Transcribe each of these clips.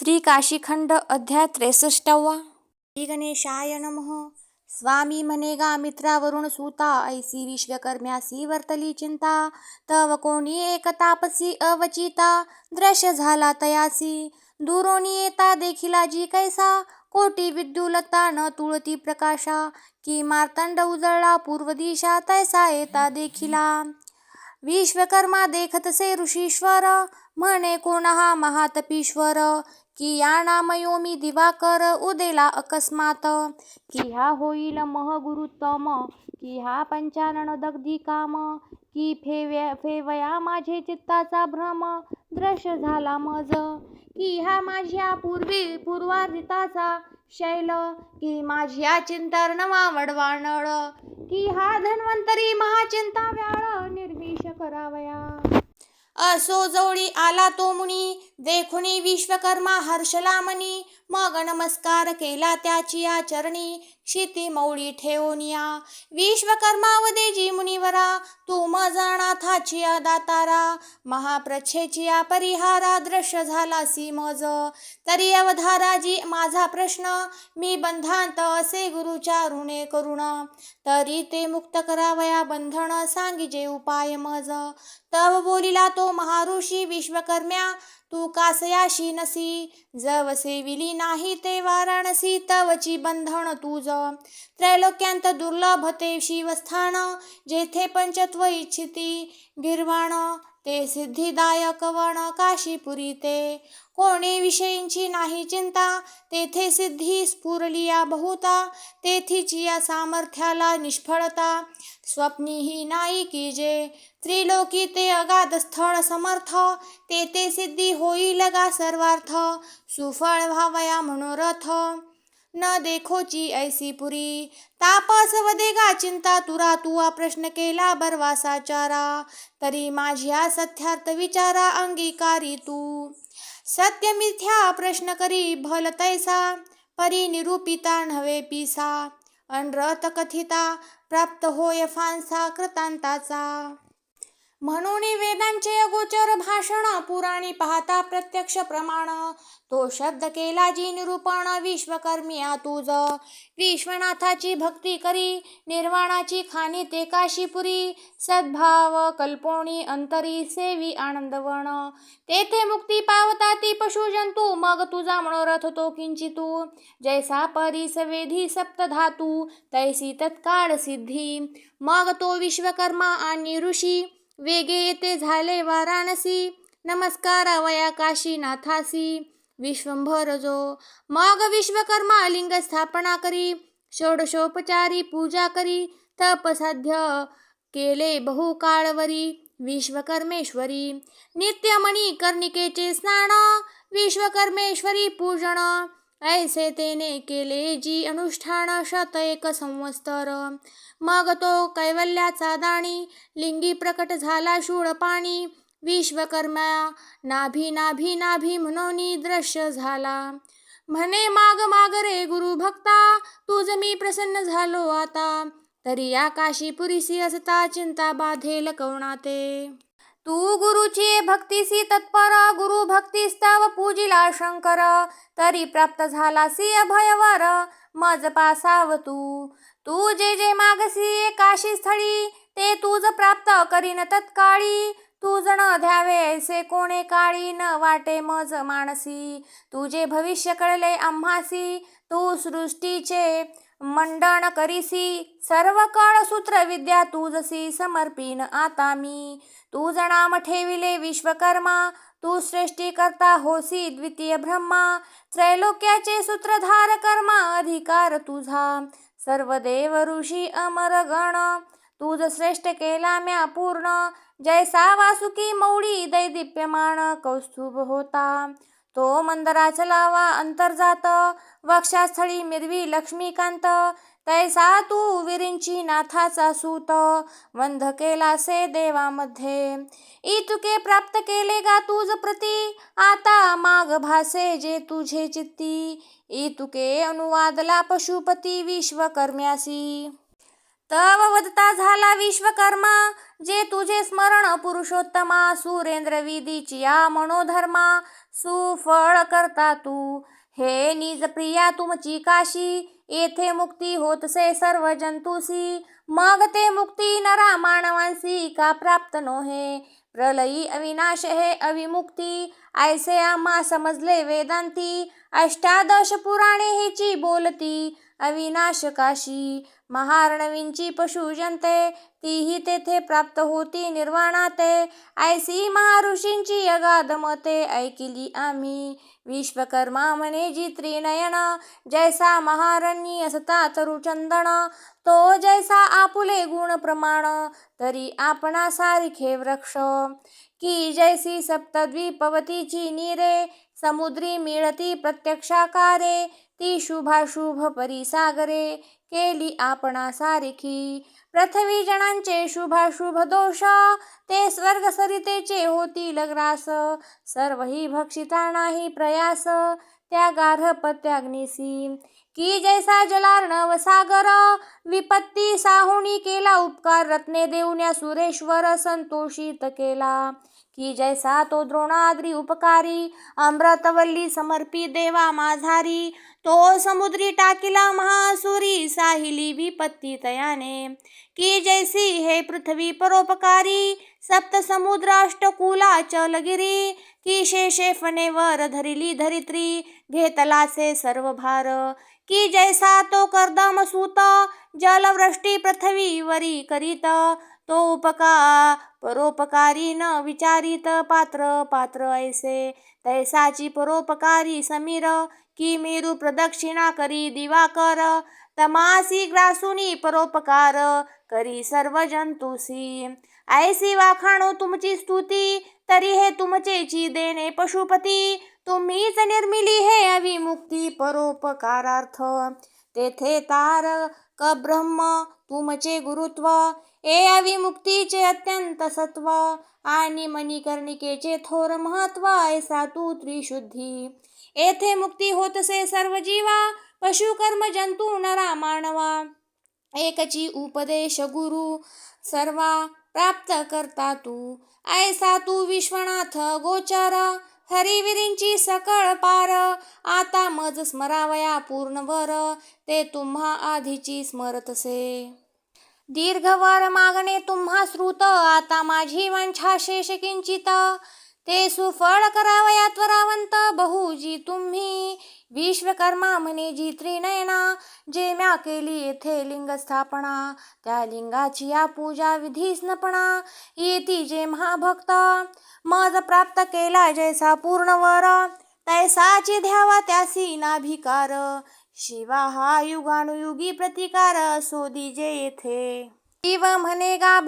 श्री काशीखंड अध्याय त्रेसष्टावा. श्री गणेशाय नमः. स्वामी मनेगा मित्रावरुण सुता ऐसी विश्वकर्म्यासी वर्तली चिंता. तव कोणी एक तापसी अवचिता दृश्य झाला तयासी. दुरोणी येता देखिला जी कैसा कोटी विद्युलता न तुळती प्रकाशा. की मार्तंड उजळला पूर्व दिशा तैसा येता देखिला. विश्वकर्मा देखतसे ऋषीश्वर म्हणे कोण हा महातपीश्वर. की या नामयोमी दिवाकर उदेला अकस्मात. की हा होईल महगुरुत्तम की हा पंचानन दग्धी काम की फेव्या फेवया माझे चित्ताचा भ्रम दृश्य झाला मज. की हा माझ्या पूर्वी पूर्वार्जिताचा शैल की माझ्या चिंतार नवा वडवानळ की हा धन्वंतरी महाचिंता व्याळ निर्विष करावया. असो जवळी आला तो मुनी देखुनी विश्वकर्मा हर्षला मनी मग नमस्कार केला त्याची आचरणी. क्षिती मौळी ठेवनिया विश्वकर्मावदे जी मुनिवरा तू मज अनाथाची दातारा महाप्रच्छेची या परिहारा दृश्य झालासी मज तरी अवधाराजी माझा प्रश्न मी बंधांत असे गुरुच्या ऋणे करुण. तरी ते मुक्त करावया बंधन सांगिजे उपाय मज. तव बोलिला तो महाऋषी विश्वकर्म्या तू कासयाशी नसी जव सेविली नाही ते वाराणसी तवची बंधन तुझ. त्रैलोक्यांत दुर्लभ ते शिवस्थान जेथे पंचत्व इच्छिती गिरवाण ते सिद्धिदायक वण काशीपुरी ते कोणी विषयींची नाही चिंता तेथे सिद्धी स्फुरलिया बहुता तेथीची या सामर्थ्याला निष्फळता. स्वप्नी ही नाही की जे त्रिलोकी ते अगाध स्थळ समर्थ तेथे सिद्धी होईल गा सर्वार्थ सुफळ व्हावया मनोरथ न देखोची ऐसी पुरी। तापस वदेगा चिंता तुरा तुवा प्रश्न केला बरवासाचारा तरी माझ्या सत्यार्थ विचारा अंगीकारी तू। सत्य मिथ्या प्रश्न करी भल तैसा परी निरूपिता नव्हे पिसा। अनरत कथिता प्राप्त होय फांसा कृतांताचा। म्हणून वेदांचे अगोचर भाषण पुराणी पाहता प्रत्यक्ष प्रमाण. तो शब्द केला जी निरूपण विश्वकर्मिया तुझ. विश्वनाथाची भक्ती करी निर्वाणाची खाणी ते काशीपुरी सद्भाव कल्पोणी अंतरी सेवी आनंदवण तेथे मुक्ती पावता ती पशुजंतू मग तुझा मनोरथ तो किंचितू. जैसा परी सवेधी सप्तधातू तैसी तत्काळ सिद्धी. मग तो विश्वकर्मा आणि ऋषी वेगे येते झाले वाराणसी. नमस्कारावया काशीनाथासी विश्वंभर जो. मग विश्वकर्मा लिंग स्थापना करी. षोडशोपचारी पूजा करी. तपसाध्य केले बहुकाळवरी विश्वकर्मेश्वरी. नित्यमणी कर्णिकेचे स्नान. विश्वकर्मेश्वरी पूजन. ऐसे तेने केले जी अनुष्ठान शत एक संवत्सर। मग तो कैवल्याचा दाणी लिंगी प्रकट झाला शूळ पाणी विश्वकर्मा नाभी नाभी नाभी म्हणून दृश्य झाला। म्हणे माग माग रे गुरु भक्ता तुझ मी प्रसन्न झालो आता तरी या काशीपुरीसी असता चिंता बाधेल कवणाते तू गुरुची भक्तीसी तत्पर गुरु भक्तीस्तव पूजिला शंकर. तरी प्राप्त झालासी अभयवर मज पासाव तू. तू जे जे मागसी काशी स्थळी ते तुझ प्राप्त करीन तत्काळी. तू जण ध्यावे ऐसे कोणे काळी न वाटे मज मानसी तुझे भविष्य कळले आम्हासी तू सृष्टीचे मंडण करीसी सर्व काळ सूत्र विद्या तुझसी समर्पीन आता मी. तुझ नाम ठेविले विश्वकर्मा तू सृष्टी करता होसी द्वितीय ब्रह्मा. त्रैलोक्याचे सूत्रधार कर्मा अधिकार तुझा. सर्व देव ऋषी अमर गण तुझ श्रेष्ठ केला म्या पूर्ण. जैसा वासुकी मौळी दैदिप्यमान कौस्तुभ होता. तो मंदरा चलावा अंतर्जात वक्षास्थळी मिरवी लक्ष्मीकांत. तैसा तू विरिंची नाथाचा सूत. वंध केलासे देवामध्ये. इतुके प्राप्त केले गा तुझ प्रती. आता माग भासे जे तुझे चित्ती. इतुके अनुवादला पशुपती विश्वकर्म्यासी. तव वदता झाला विश्वकर्मा जे तुझे स्मरण पुरुषोत्तमा सुरेंद्र विधीचिया मनोधर्मा सुफळ करता तू. हे निज प्रिया तुमची काशी येथे मुक्ती होतसे सर्व जंतुसी मग ते मुक्ती नरा मानवांसी का प्राप्त नोहे? प्रलयी अविनाश हे अविमुक्ती ऐसे आम्हा समजले वेदांती. अष्टादश पुराणे हेची बोलती. अविनाश काशी महारणवींची पशुजंते तीही तेथे प्राप्त होती निर्वाणाते. ऐसी महाऋषींची अगाध मते ऐकिली आम्ही. विश्वकर्मा म्हणे जी त्रिनयन जैसा महारणी असता तरुचंदन तो जैसा आपुले गुण प्रमाण तरी आपणा सारखे वृक्ष. की जैसी सप्तद्वीपवतीची नीरे समुद्री मिळती प्रत्यक्षाकारे ती शुभाशुभ परिसागरे केली आपणा सारखी। पृथ्वी जणांचे शुभाशुभ दोष ते स्वर्ग सरितेचे होतील ग्रास। सर्वही भक्षिता नाही प्रयास त्या गार्हपत्याग्निसी। की जैसा जलार्णव सागर. विपत्ती साहुणी केला उपकार रत्ने देऊन्या सुरेश्वर संतोषित केला. की जैसा तो द्रोणाद्री उपकारी अमृतवल्ली समर्पी देवा माझारी तो समुद्री टाकिला महासुरी साहिली विपत्ती तयाने. की जैसी हे पृथ्वी परोपकारी सप्त समुद्र अष्टकुला चलगिरी. की शेषे वर धरिली धरित्री घेतलाचे सर्व भार. की जैसा तो करदम सूत जलवृष्टी पृथ्वीवरी करीत. तो उपका परोपकारी न विचारित पात्र पात्र ऐसे. तैसाची परोपकारी समीर की मेरू प्रदक्षिणा करी दिवाकर. तमासी ग्रासुनी परोपकार करी सर्व जंतुसी. ऐसी वाखाणो तुमची स्तुती तरी हे तुमचेची देणे पशुपती. तुम्हीच निर्मिली हे अविमुक्ती परोपकारार्थ. तेथे तार क ब्रह्म तुमचे गुरुत्व ए अविमुक्तीचे अत्यंत सत्व आणि मणिकर्णिकेचे थोर महत्त्व ऐसा तू त्रिशुद्धी. येथे मुक्ती होतसे सर्व जीवा पशुकर्म जंतू नरा मानवा. एकची उपदेश गुरु सर्वा प्राप्त करता तू. ऐसा तू विश्वनाथ गोचर. हरिविरींची सकळ पार. आता मज स्मरावया पूर्णवर. ते तुम्हा आधीची स्मरतसे दीर्घवर मागणे तुम्हा श्रुत. आता माझी वांछा शेष किंचित ते सुफळ करावया त्वरावंत बहुजी तुम्ही। विश्वकर्मा म्हणे जी त्रिनयना जे म्या केली येथे लिंग स्थापना। त्या लिंगाची या पूजा विधी स्नपणा येती जे महाभक्त मज प्राप्त केला जैसा पूर्णवर तैसाची ध्यावा त्यासी नाभिकार। शिवा हा युगानुयुगी प्रतिकार सोदी जे येथे। शिव म्हणे गा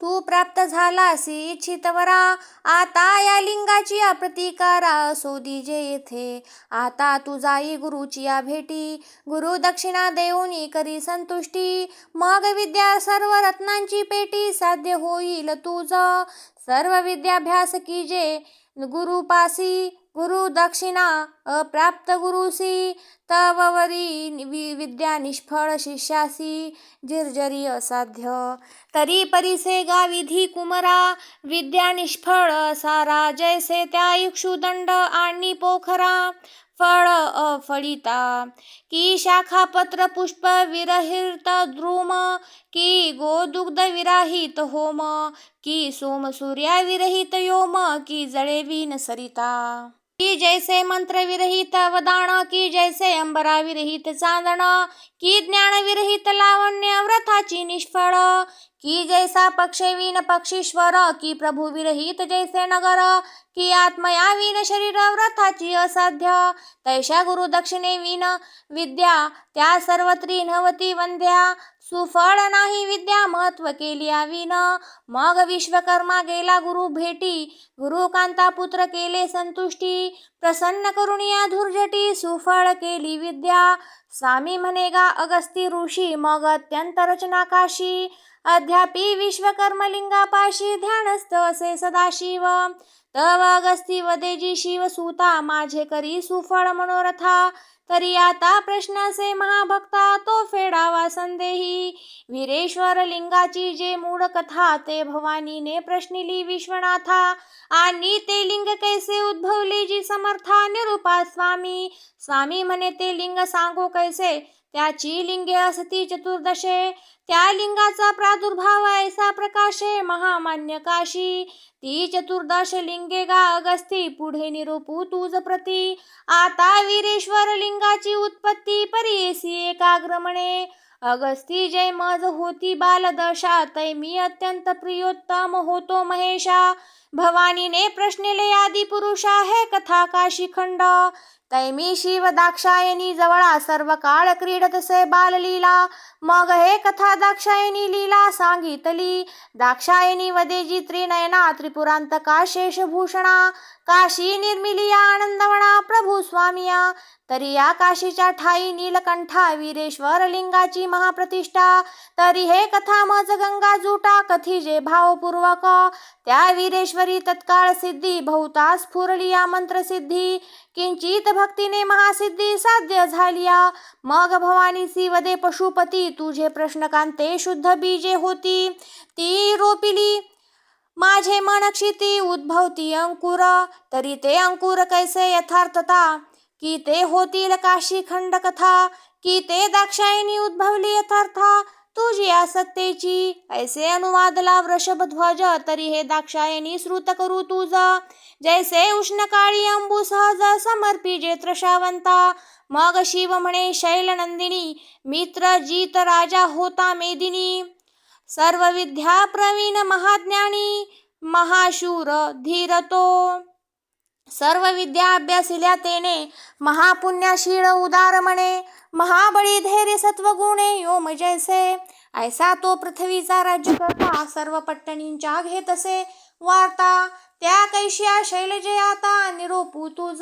तू प्राप्त झालासी इच्छितवरा. आता या लिंगाची प्रतिकारा असो सोदीजे येथे. आता तू जाई गुरुची या भेटी. गुरु दक्षिणा देऊनी करी संतुष्टी. मग विद्या सर्व रत्नांची पेटी साध्य होईल तुझ. सर्व विद्याभ्यास कीजे गुरुपासी गुरु दक्षिणा अप्राप्त गुरुसी तववरी वि विद्या निष्फळ शिष्यासी जिर्जरी असाध्य तरी परिसे गा विधी कुमरा विद्या निष्फळ सारा जैसे त्या इक्षुदंड आणि पोखरा फळ अफळिता की शाखा पत्र पुष्प विरहित द्रुम की गोदुग्ध विराहित होम की सोम सूर्या विरहित योम की जळे विन सरिता की जैसे मंत्र विरहित वदान की जैसे अंबरा विरहित चांदण की ज्ञान विरहित लावण्य व्रताची निष्फळ की जैसा पक्षेविन पक्षीश्वर की प्रभू विरहित जैसे नगर की आत्मयाविन शरीर व्रताची असाध्य तैशा गुरु दक्षिणे विन विद्या त्या सर्वत्री नवती वंद्या सुफळ नाही विद्या महत्त्व केली आविन. मग विश्वकर्मा गेला गुरु भेटी. गुरु कांता पुत्र केले संतुष्टी. प्रसन्न करून या धुर्जटी. सुफळ केली विद्या. स्वामी म्हणे गा अगस्ती ऋषी. मग अत्यंत रचना काशी. अध्यापी विश्वकर्मलिंगापाशी. ध्यानस्थ असे सदाशिव. तव अगस्ती वदेजी शिवसूता. माझे करी सुफळ मनोरथा. तरी आता प्रश्नासे महाभक्ता तो फेडावा संदेही. वीरेश्वर लिंगाची जे मूळ कथा ते भवानीने प्रश्निली विश्वनाथा. आणि ते लिंग कैसे उद्भवले जी समर्था निरूपा स्वामी. स्वामी म्हणे ते लिंग सांगो कैसे? त्याची लिंगे असती चतुर्दशे. त्या लिंगाचा प्रादुर्भाव ऐसा प्रकाशे महामान्य काशी. ती चतुर्दश लिंगे गा अगस्ती पुढे निरोपू तुझ प्रती. आता वीरेश्वर लिंगाची उत्पत्ती परियेसी एकाग्रमणे अगस्ती जय मज होती बालदशा तै मी अत्यंत प्रियोत्तम होतो महेशा. भवानीने प्रश्नेले आदी पुरुषा हे कथा काशीखंड तैमी शिव दाक्षायणी जवळा सर्व काळ क्रीडतसे बाललीला मग हे कथा दाक्षायणी लीला सांगितली। दाक्षायणी वदेजी त्रिनयना त्रिपुरांतका शेषभूषणा काशी निर्मिलिया आनंदवणा प्रभू स्वामिया। तरी या काशीच्या ठाई नीलकंठा वीरेश्वर लिंगाची महाप्रतिष्ठा। तरी हे कथा मज गंगा जुटा कथी जे भावपूर्वक? त्या वीरेश्वर तत्काळ सिद्धी बहुता स्फुरली या मंत्रसिद्धी किंचित भक्तीने महासिद्धी साध्य झालिया. मग भवानी वदे पशुपती तुझे प्रश्नकांते शुद्ध बीजे होती. ती रोपिली माझे मन क्षिती उद्भवती अंकुर. तरी ते अंकुर कैसे यथार्थता? की ते होतील काशी खंड कथा की ते दाक्षायणी उद्भवली यथार्था? तुझी आसत्तेची ऐसे अनुवादला वृषभध्वज तरी हे दाक्षायणी श्रुत करू तुझ. जैसे उष्णकाळी अंबू सहज समर्पी जे त्रशावंता मग शिव म्हणे शैलनंदिनी मित्र जीत राजा होता मेदिनी. सर्व विद्या प्रवीण महाज्ञानी महाशूर धीरतो. सर्व विद्या अभ्यासिल्या तेने महापुण्याशीळ उदार म्हणे महाबळी धैर्य सत्वगुणे योम जैसे ऐसा तो पृथ्वीचा राज्य करता सर्व पट्टणींच्या घेतसे. वार्ता त्या कैश्या शैलजे आता निरोपू तुझ.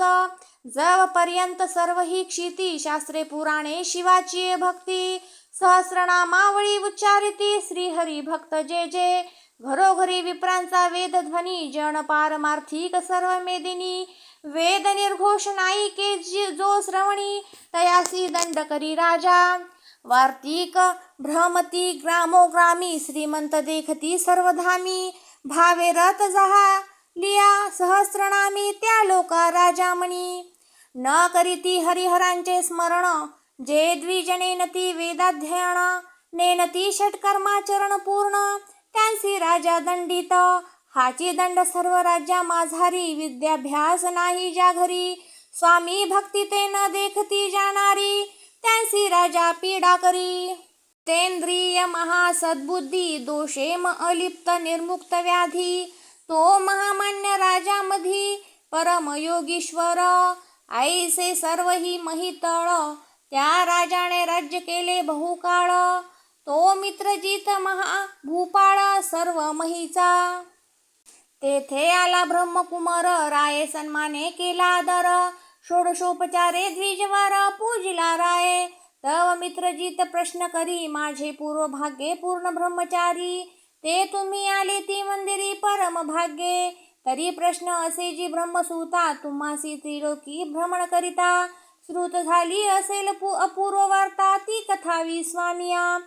जवपर्यंत सर्व ही क्षिती शास्त्रे पुराणे शिवाची भक्ती. सहस्रनामावळी उच्चारिती श्रीहरी भक्त जे जे. घरोघरी विप्रांचा वेदध्वनी जन पारमार्थिक सर्व मेदिनी वेद निर्घोष नायिके जी- जो श्रवणी तयासी दंड करी राजा वार्तिक भ्रमती ग्रामोग्रामी श्रीमंत देखती सर्वधामी भावे रत जहा लिया सहस्रनामी त्या लोका राजामणी. न करीती हरिहरांचे स्मरण जे द्विजनेनती वेदाध्ययन नेनती षटकर्माचरण पूर्ण त्यांसी राजा दंडित. हाची दंड सर्व राज्या माझारी विद्याभ्यास नाही ज्या घरी. स्वामी भक्ती ते न देखती जाणारी. त्यांसी राजा पीडा करी. तेंद्रिय महासद्बुद्धी दोषेम अलिप्त निर्मुक्त व्याधी. तो महामान्य राजामधी परमयोगीश्वर आईसे सर्व ही महितळ. त्या राजाने राज्य केले बहुकाळ. तो मित्रजित महाभूपाळ सर्व महीचा तेथे आला ब्रह्मकुमार राये सन्माने केला आदर. षोडशोपचारे द्विजवार पूजिला राये. तव मित्रजित प्रश्न करी माझे पूर्व भाग्ये पूर्ण ब्रह्मचारी. ते तुम्ही आले ती मंदिरी परम भाग्ये. तरी प्रश्न असे जी ब्रह्मसूता तुम्हासी त्रिलोकी भ्रमण करिता. श्रुत झाली असेल पु अपूर्व वार्ता ती कथावी स्वामिया.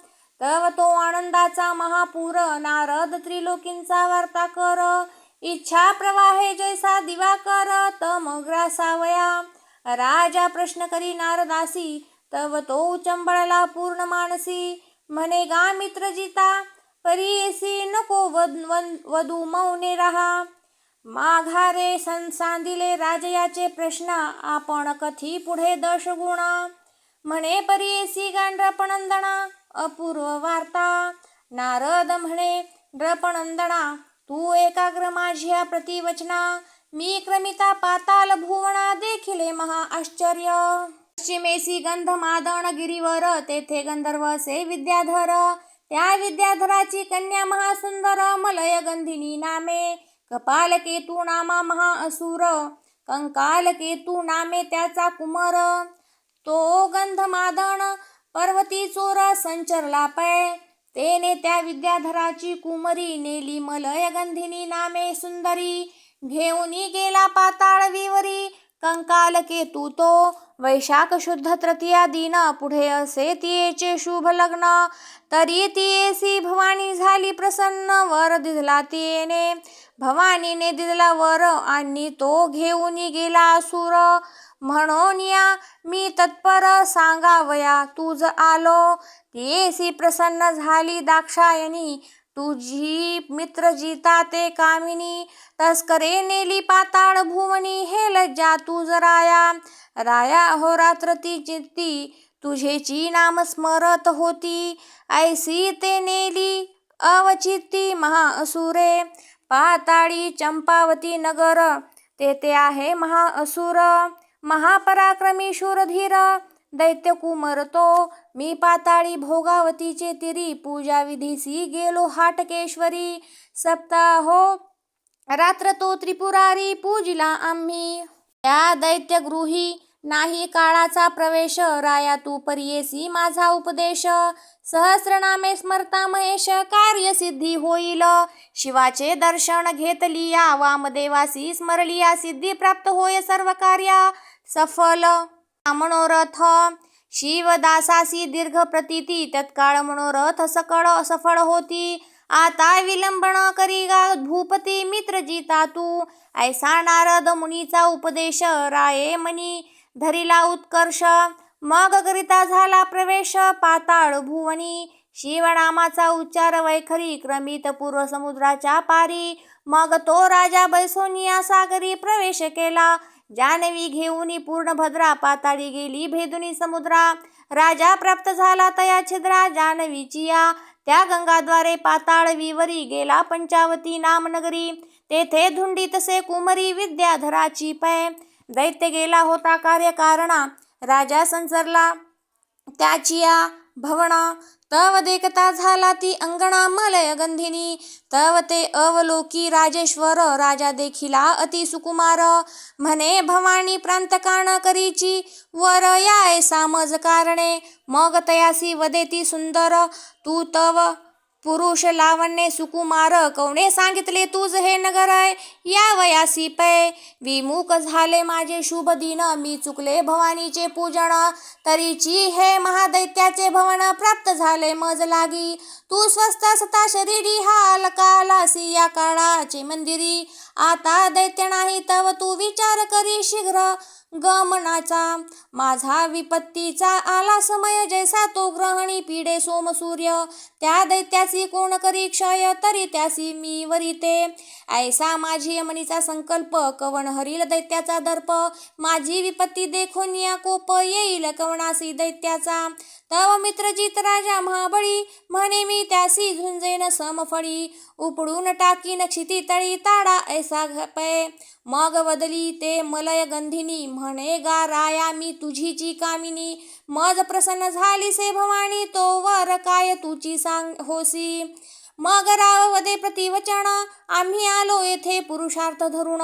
तव तो आनंदाचा महापूर नारद त्रिलोकींचा वार्ता कर. इच्छा प्रवाहे जैसा दिवाकर तम ग्रासावया राजा प्रश्न करी नारदासी तव तो चंबळला पूर्ण मानसी. म्हणे गा मित्रजिता परीसी नको वद वन- वधू मौने रहा. माघारे संसांदिले राजयाचे प्रश्न आपण कथी पुढे दशगुण? म्हणे परीसी गांड्रपणंदणा अपूर्व वार्ता. नारद म्हणे नृपनंदना तू एकाग्र माझ्या प्रतिवचना. मी क्रमिता पाताल भुवना देखिले महा आश्चर्य. पश्चिमेसी गंध मादण गिरीवर तेथे गंधर्व से विद्याधर. त्या विद्याधराची कन्या महासुंदर मलय गंधिनी नामे. कपाल केतू नामा महाअसुर कंकाल केतू नामे त्याचा कुमार. तो गंधमादन पर्वती चोरा संचरला पै तेने त्या विद्याधराची कुमरी नेली मलयगंधिनी नामे सुंदरी. घेऊनी गेला पाताळ विवरी कंकाल केतू तो. वैशाख शुद्ध तृतीया दिन पुढे असे तियेचे शुभ लग्न. तरी तियेसी भवानी झाली प्रसन्न वर दिधला तियेने. भवानीने दिधला वर आणि तो घेऊन गेला असुर. म्हणून या. मी तत्पर सांगावया. तुझ आलो. तियेसी प्रसन्न झाली दाक्षायणी. तुझी मित्र जिता ते कामिनी. तस्करे नेली पाताळ भुवनी. हे लज्जा तुझ राया. राया हो रात्र ती चित्ती तुझेची नाम स्मरत होती. ऐसी ते नेली अवचित्ती महाअसुरे. पाताळी चंपावती नगर. तेथे आहे महाअसुर. महापराक्रमी शूरधीर दैत्य कुमरतो मी पाताळी भोगावतीचे तिरी पूजा विधीसी गेलो हाटकेश्वरी सप्ताहो रात्र तो त्रिपुरारी पूजिला आम्ही. त्या दैत्यगृही नाही काळाचा प्रवेश राया तू परियेसी माझा उपदेश. सहस्रनामे स्मरता महेश कार्यसिद्धी होईल. शिवाचे दर्शन घेतली या वामदेवासी स्मरलिया सिद्धी प्राप्त होय सर्व कार्या. सफल। मनोरथ शिवदासासी दीर्घ प्रतीती तत्काळ मनोरथ सकळ सफळ होती। आता विलंबन करीगा भूपती मित्र जिता तू। ऐसा नारद मुनीचा उपदेश राये मनी धरिला उत्कर्ष। मग करिता झाला प्रवेश पाताळ भुवनी। शिवनामाचा उच्चार वैखरी क्रमित पूर्व समुद्राच्या पारी। मग तो राजा बैसोनिया सागरी प्रवेश केला। जानवी घेऊनी पूर्ण भद्रा पाताळी गेली. भेदुनी समुद्रा राजा प्राप्त झाला तया छिद्रा. जानवीची या त्या गंगाद्वारे पाताळ विवरी गेला पंचावती नामनगरी. तेथे धुंडी तसे कुमरी विद्याधराची पै. दैत्य गेला होता कार्यकारणा राजा संसरला. त्याची या भवना तव देखता झाला ती अंगणा मलय गंधिनी। तव ते अवलोकी राजेश्वर राजा देखिला अति सुकुमार। म्हणे भवानी प्रांतकाण करीची वर याय सामज कारणे। मग तयासी वदेती सुंदर। तू तव पुरुष लावण्ये सुकुमार कवणे सांगितले तुझ हे नगर या वयासी पै विमुख झाले माझे शुभ दिन मी चुकले भवानीचे पूजन. तरीची हे महादैत्याचे भवन प्राप्त झाले मज लागी. तू स्वस्त सता शरीरी हा कालासी या काळाचे मंदिरी. आता दैत्य नाही तव तू विचार करी शीघ्र. गमनाचा माझा विपत्तीचा आला समय जैसा तो ग्रहणी पिढे सोम सूर्य. त्या दैत्यासी कोण करी क्षय तरी त्यासी मी वरिते. ऐसा माझी यमनीचा संकल्प कवण हरील दैत्याचा दर्प. माझी विपत्ती देखून या कोप येईल कवनासी दैत्याचा. तव मित्रजित राजा महाबळी म्हणे मी त्यासी झुंजेन समफळी. उपडून टाकीन क्षिती तळी ताडा ऐसा घपय मग बदली ते मलय गंधिनी म्हणे गा राया मी तुझीची कामिनी. मज प्रसन्न झाली से भवानी तो वर काय तुची सांग होसी. मग राव वदे प्रतिवचन आम्ही आलो येथे पुरुषार्थ धरुण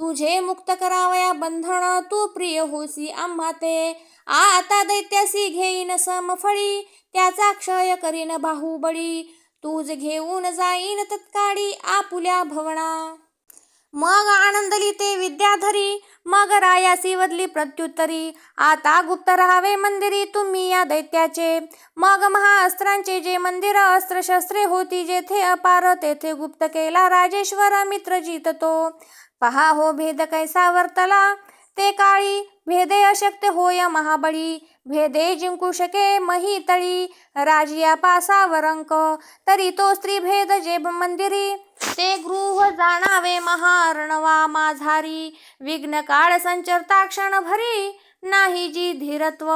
तुझे मुक्त करावया बंधन तू प्रिय होसी आम्हा ते आता दैत्यासी घेईन समफळी त्याचा क्षय करीन बाहुबळी. तूज घेऊन जाईन तत्काळी आपुल्या भवना. मग आनंदली ते विद्याधरी मग रायासी वदली प्रत्युत्तरी. आता गुप्त राहावे मंदिरी तुम्ही या दैत्याचे. मग महाअस्त्रांचे जे मंदिर अस्त्रशस्त्रे होती जेथे अपार तेथे गुप्त केला राजेश्वर मित्र जिततो पहा हो भेद कैसा वर्तला ते काळी भेदे अशक्त होय महाबळी. भेदे जिंकू शके मही तळी. राजिया पासावरंक तरी तो स्त्री भेद जेब मंदिरी. ते गृह जाणावे महारणवा माझारी. विघ्न काळ संचरता क्षण भरी. नाही जी धीरत्व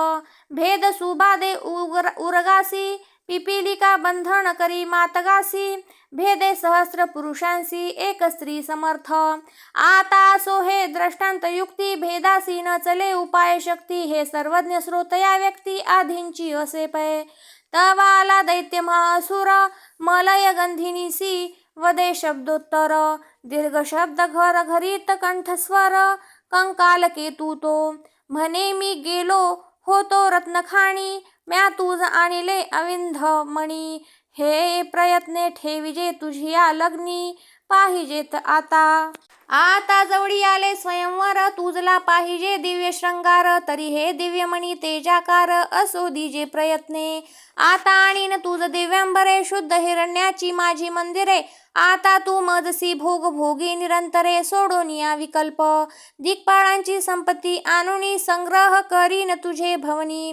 भेद सुबादे उर उरगासी. पिपिलिका बंधन करी मातगासी भेदे सहस्र पुरुषांसी एक स्त्री समर्थ. आता सो हे दृष्टांत युक्ती भेदासी न चले उपाय शक्ती हे सर्वज्ञ श्रोतया व्यक्ती आधींची असे पै. तवाला दैत्य महासुर मलय गंधिनीसी वदे शब्दोत्तर. दीर्घ शब्द घर घरीत कंठस्वर कंकाल केतू तो म्हणे मी गेलो होतो रत्नखाणी म्या तुझ आणिले अविंध मणी. हे प्रयत्ने ठेविजे तुझिया लग्नी पाहिजेत आता. आता जवळी आले स्वयंवर तुझला पाहिजे दिव्य शृंगार तरी हे दिव्यमणी तेजाकार असो दिजे प्रयत्ने. आता आणीन तुझ दिव्यांबरे शुद्ध हिरण्याची माझी मंदिरे. आता तू मजसी भोग भोगी निरंतरे सोडून या विकल्प. दिग्पाळांची संपत्ती आणून संग्रह करीन तुझे भवनी.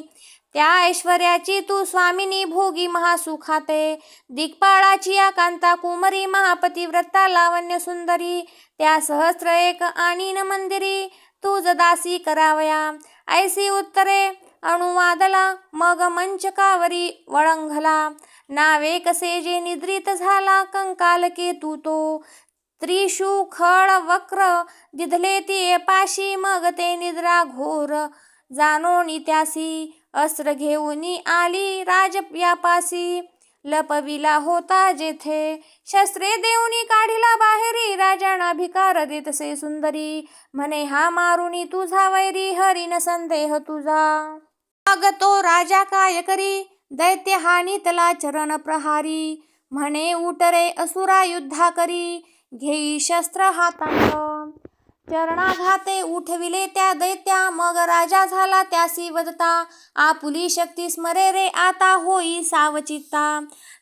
त्या ऐश्वर्याची तू स्वामिनी भोगी महासुखाते. दिग्पाळाची या कांता कुमरी महापतिव्रता लावण्य सुंदरी. त्या सहस्र एक आणि न मंदिरी. तू जदासी करावया. ऐसी उत्तरे अनुवादला मग मंचकावरी वळंघला. नावे कसे जे निद्रित झाला कंकाल केतू तो. त्रिशू खळ वक्र दिधले ती पाशी. मग ते निद्रा घोर जाणोनी त्यासी. अस्त्र घेऊनी आली राज यापासी लपविला होता जेथे शस्त्रे देऊनी काढिला बाहेरी. राजाना भिकार देतसे सुंदरी म्हणे हा मारुनी तुझा वैरी हरिन संदेह तुझा. मग तो राजा काय करी? दैत्य हानितला चरण प्रहारी. म्हणे उटरे असुरा युद्धा करी. घेई शस्त्र हातात चरणाघाते उठविले त्या दैत्या मग राजा झाला त्यासी वदता आपुली शक्ती स्मरे रे आता होई सावचित्ता.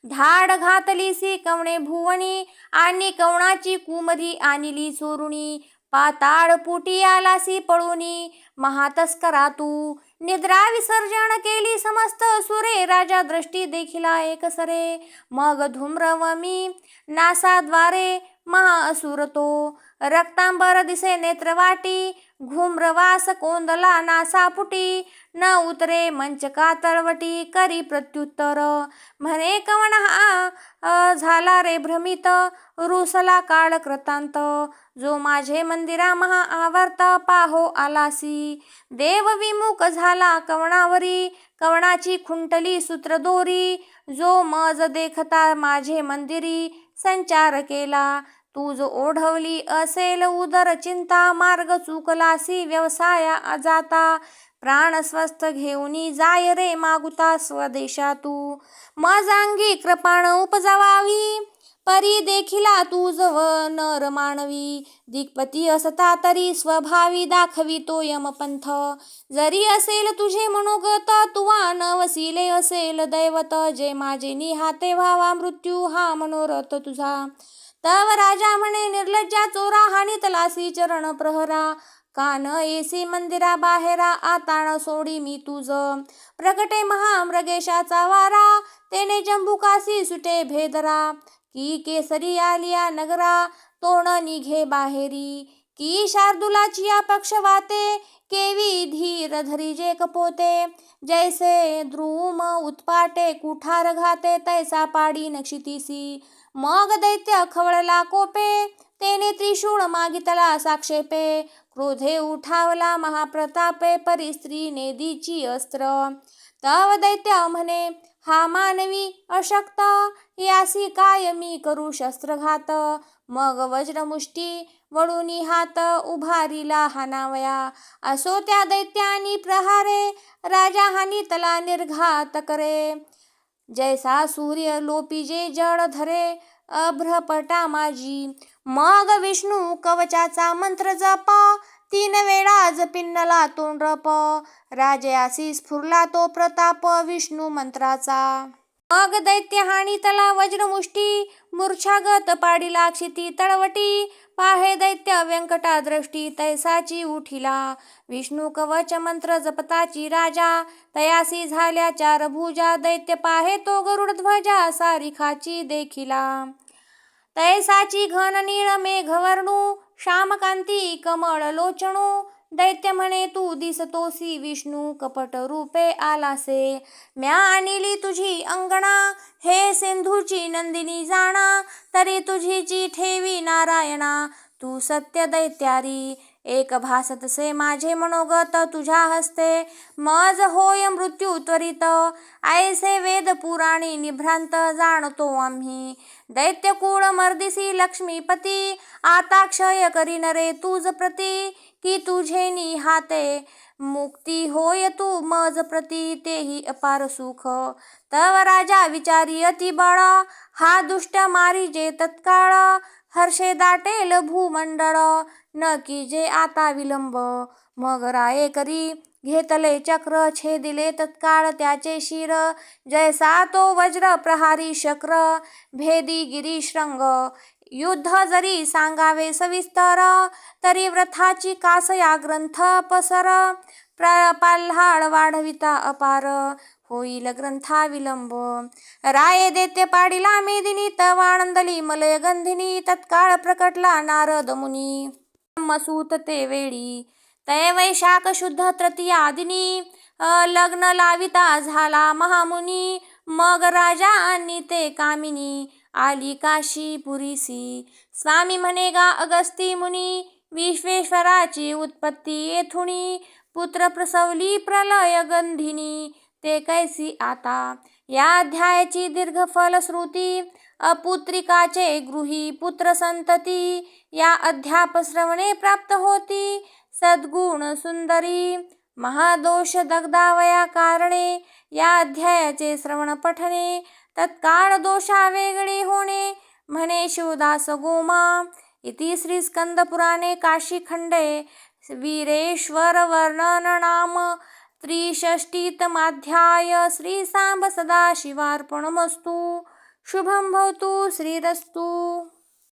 धाड घातलीसी कवणे भुवनी आणि कवणाची कुमरी आणली चोरुणी. पाताळ पुटी आलासी पळुनी महातस्करा तू. निद्रा विसर्जन केली समस्त सुरे राजा दृष्टी देखिला एकसरे मग धूम्रवमी नासाद्वारे महाअसुर तो. रक्तांबर दिसे नेत्रवाटी घुम्रवास कोंदला नासापुटी न उतरे मंचका तळवटी करी प्रत्युत्तर. म्हणे कवण हा झाला रे भ्रमित रुसला काळ कृतांत. जो माझे मंदिरा महा आवर्त पाहो आलासी. देव विमुख झाला कवणावरी कवणाची खुंटली सूत्रदोरी. जो मज देखता माझे मंदिरी संचार केला. तूज ओढवली असेल उदर चिंता मार्ग चुकलासी व्यवसाया अजाता. प्राण स्वस्थ घेऊनी जाय रे मागुता स्वदेशा तू. मजांगी कृपाण उपजावावी परी देखिला तुझ व नर मानवी. दिग्पती असता तरी स्वभावी दाखवी तो यमपंथ. जरी असेल तुझे मनोगत तुवा न वसिले असेल दैवत. जे माझे निहाते व्हावा मृत्यू हा मनोरथ तुझा. तव राजा म्हणे निर्लज्जा चोरा हानितलासी चरण प्रहरा. कान येसी मंदिरा बाहेरा आताण सोडी मी तुझ. प्रगटे महामृगेशाचा वारा तेने जंबुकासी सुटे भेदरा. की केसरी आलिया नगरा तोण निघे बाहेरी. की शार्दुलाची या पक्षवाते केवी धीर धरी जे कपोते. जैसे द्रुम उत्पाटे कुठार घाते तैसा पाडी नक्षितीसी मग दैत्य खवळला कोपे तेने त्रिशूळ मागितला साक्षेपे. क्रोधे उठावला महाप्रतापे परी स्त्रीने नेदीची अस्त्र. तव दैत्य म्हणे हा मानवी अशक्त यासी काय मी करू शस्त्रघात? मग वज्रमुष्टी वळुनी हात उभारीला हानावया असो त्या दैत्यानी प्रहारे राजा हानितला निर्घात करे. जैसा सूर्य लोपीजे जड धरे अभ्रपटा माझी मग विष्णू कवचाचा मंत्र जप तीन वेळा जपिन्नला रप। राजयासी स्फुरला तो प्रताप विष्णू मंत्राचा। मग दैत्य हाणी तला वज्रमुष्टी मूर्छागत पाडिला क्षिती तळवटी। पाहे दैत्य व्यंकटा दृष्टी तैसाची उठिला. विष्णू कवच मंत्र जपताची राजा तयासी झाल्या चार भुजा दैत्य पाहे तो गरुड ध्वजा सारिखाची देखिला. तैसाची घन नीळ मेघवर्णू श्यामकांती कमळ लोचणू दैत्य म्हणे तू दिसतोसी विष्णू कपट रूपे आलासे. म्या आणली तुझी अंगणा. हे सिंधूची नंदिनी जाणा. तरी तुझीची ठेवी नारायणा. तू सत्य दैत्यारी. एक भासतसे माझे मनोगत तुझ्या हस्ते. मज होय मृत्यू त्वरित. ऐसे वेद पुराणी निभ्रांत जाणतो आम्ही. दैत्यकुळ मर्दिसी लक्ष्मीपती. आता क्षय करीन रे तुझ प्रती. की तुझे निहाते मुक्ती होय तू मज प्रती तेही अपार सुख. तव राजा विचारी अति बळ हा दुष्ट मारी जे तत्काळ. हर्षे दाटेल भूमंडळ न की जे आता विलंब. मग राये करी घेतले चक्र छेदिले तत्काळ त्याचे शिर. जैसा तो वज्र प्रहारी शक्र भेदी गिरीशृंग. युद्ध जरी सांगावे सविस्तर तरी व्रथाची कास या ग्रंथ पसर. प्र पाल्हाळ वाढविता अपार. होईल ग्रंथा विलंब. राय देते पाडिला मेदिनी तवानंदली मलय गंधिनी तत्काळ प्रकटला नारद मुनी. मसूत ते वेळी. तय वैशाख शुद्ध तृतीया दिनी लग्न लाविता झाला महामुनी. मग राजा आणि ते कामिनी. आली काशी पुरीसी. स्वामी म्हणेगा अगस्ती मुनी विश्वेश्वराची उत्पत्ती येथुणी पुत्र प्रसवली प्रलय गंधिनी. ते कैसी आता? या अध्यायाची दीर्घ फलश्रुती अपुत्रिकाचे गृही पुत्र संतती. या अध्याप श्रवणे प्राप्त होती. सद्गुण सुंदरी. महादोष दग्दावया कारणे. या अध्यायाचे श्रवण पठणे तत्काळ दोषा वेगळे होणे म्हणे शिवदास गोमा. इति श्री स्कंदपुराणे काशीखंडे वीरेश्वर वर्णन नाम त्रिषष्टितमाध्याय श्री सांब सदाशिवार्पणमस्तु. शुभं भवतु श्रीरस्तु.